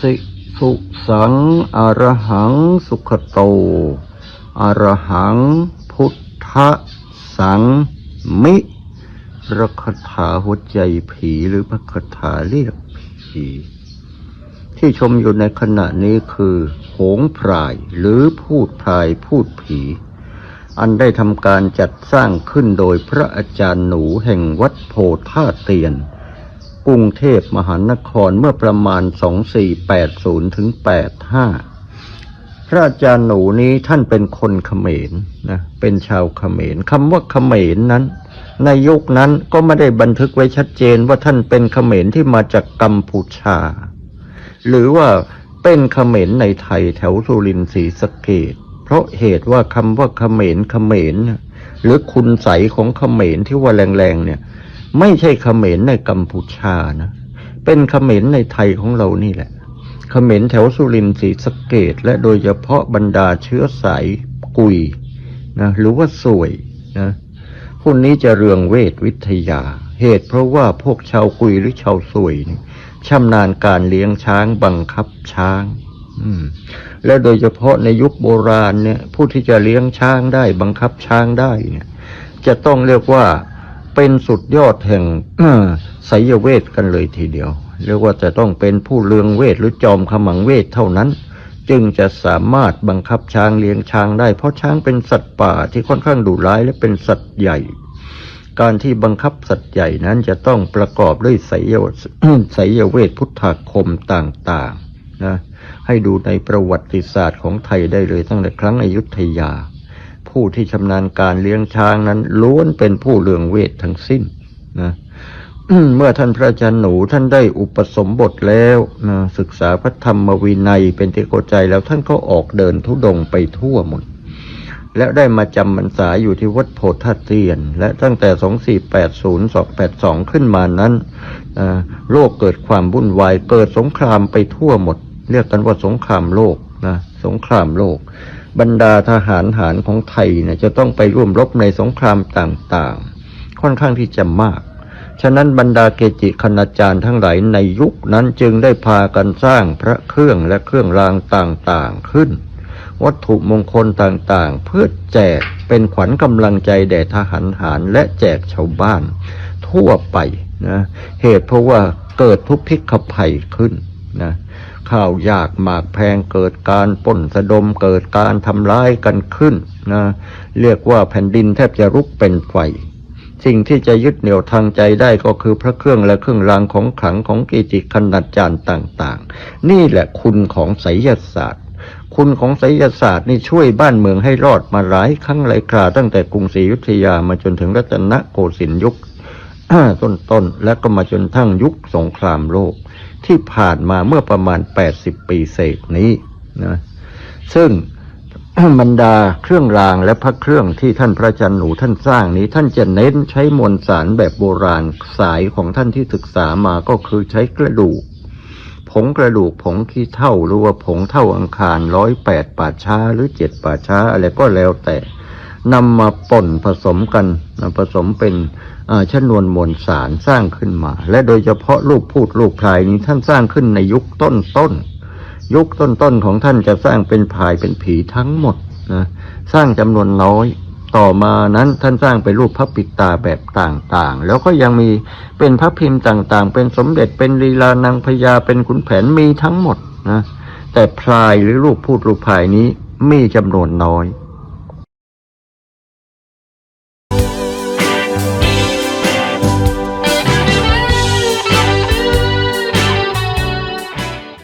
สิสุสังอรหังสุขโต อรหังพุทธสังมิพระคาถาหัวใจผีหรือพระคาถาเรียกผี ที่ชมอยู่ในขณะนี้คือโหงพรายหรือพูดพรายพูดผี อันได้ทำการจัดสร้างขึ้นโดยพระอาจารย์หนูแห่งวัดโพธาเตียน กรุงเทพมหานครเมื่อประมาณ 2480ถึง85 พระอาจารย์หนูนี้ท่านเป็นคนเขมรนะเป็นชาวเขมรคำว่าเขมรนั้น ในยุคนั้นก็ไม่ได้บันทึกไว้ชัดเจนว่าท่านเป็นเขมรที่มาจากกัมพูชา หรือว่าเป็นเขมรในไทยแถวสุรินทร์ศรีสะเกดเพราะเหตุว่าคำว่าเขมรเขมรหรือคุณใสของเขมรที่ว่าแรงๆเนี่ย ไม่ใช่เขมรในกัมพูชานะ เป็นเขมรในไทยของเรานี่แหละ เขมรแถวสุรินทร์ศรีสะเกดและโดยเฉพาะบรรดาเชื้อสายกุยนะหรือว่าสวยนะพวกนี้จะเรืองเวทวิทยา เหตุเพราะว่าพวกชาวกุยหรือชาวสวยนี่ชำนาญการเลี้ยงช้างบังคับช้างและโดยเฉพาะในยุคโบราณเนี่ยผู้ที่จะเลี้ยงช้างได้บังคับช้างได้เนี่ยจะต้องเรียกว่า เป็นสุดยอดแห่งไสยเวทกันเลยทีเดียว เรียกว่าจะต้องเป็นผู้เลืองเวทหรือจอมขมังเวทเท่านั้น จึงจะสามารถบังคับช้างเลี้ยงช้างได้ เพราะช้างเป็นสัตว์ป่าที่ค่อนข้างดุร้ายและเป็นสัตว์ใหญ่ การที่บังคับสัตว์ใหญ่นั้นจะต้องประกอบด้วยไสยไสยเวทพุทธาคมต่างๆนะให้ดูในประวัติศาสตร์ของไทยได้เลยตั้งแต่ครั้งอยุธยา ผู้ที่ชำนาญการเลี้ยงช้างนั้นล้วนเป็นผู้เลืองเวททั้งสิ้นนะเมื่อท่านพระอาจารย์หนูท่านได้อุปสมบทแล้วนะศึกษาพระธรรมวินัยเป็นที่เข้าใจแล้วท่านก็ออกเดินทุดงค์ไปทั่วหมด และได้มาจำพรรษาอยู่ที่วัดโพธาเตียน และตั้งแต่ 2480 282 ขึ้นมานั้นโลกเกิดความวุ่นวายเกิดสงครามไปทั่วหมด เรียกกันว่าสงครามโลกนะสงครามโลก บรรดาทหารหารของไทยเนี่ยจะต้องไปร่วมรบในสงครามต่างๆ ค่อนข้างที่จะมาก ฉะนั้นบรรดาเกจิคณาจารย์ทั้งหลายในยุคนั้นจึงได้พากันสร้างพระเครื่องและเครื่องรางต่างๆขึ้น วัตถุมงคลต่างๆ เพื่อแจกเป็นขวัญกำลังใจแด่ทหารหารและแจกชาวบ้าน ทั่วไปนะเหตุเพราะว่าเกิดทุกพิกภัยขึ้นนะ ข้าวยากหมากแพงเกิดการปล้นสะดมเกิดการทำร้ายกันขึ้นนะเรียกว่าแผ่นดินแทบจะรุกเป็นไฟสิ่งที่จะยึดเหนี่ยวทางใจได้ก็คือพระเครื่องและเครื่องรางของขลังของกิจิคณาจารย์ต่างๆ นี่แหละคุณของไสยศาสตร์ คุณของไสยศาสตร์นี่ช่วยบ้านเมืองให้รอดมาหลายครั้งหลายคราตั้งแต่กรุงศรีอยุธยามาจนถึงรัตนโกสินทร์ยุคต้นๆและก็มาจนทั้งยุคสงครามโลก ที่ผ่านมาเมื่อประมาณ 80 ปีเศษนี้นะซึ่งบรรดาเครื่องรางและพระเครื่องที่ท่านพระอาจารย์หนูท่านสร้างนี้ ท่านจะเน้นใช้มวลสารแบบโบราณสายของท่านที่ศึกษามาก็คือใช้กระดูก ผงกระดูกผงขี้เท่าหรือว่าผงเท่าอังคารร้อยแปดป่าช้าหรือเจ็ดป่าช้าอะไรก็แล้วแต่นำมาป่นผสมกันนะผสมเป็น ชนวนมวลสารสร้างขึ้นมา และโดยเฉพาะรูปพูดรูปพลายนี้ท่านสร้างขึ้นในยุคต้นต้นๆยุคต้นต้นๆของท่านจะสร้างเป็นพายเป็นผีทั้งหมดนะสร้างจำนวนน้อยต่อมานั้นท่านสร้างเป็นรูปพระปิดตาแบบต่างๆ แล้วก็ยังมีเป็นพระพิมพ์ต่างๆ เป็นสมเด็จเป็นลีลานางพญาเป็นขุนแผนมีทั้งหมดนะแต่พลายหรือรูปพูดรูปพายนี้มีจำนวนน้อย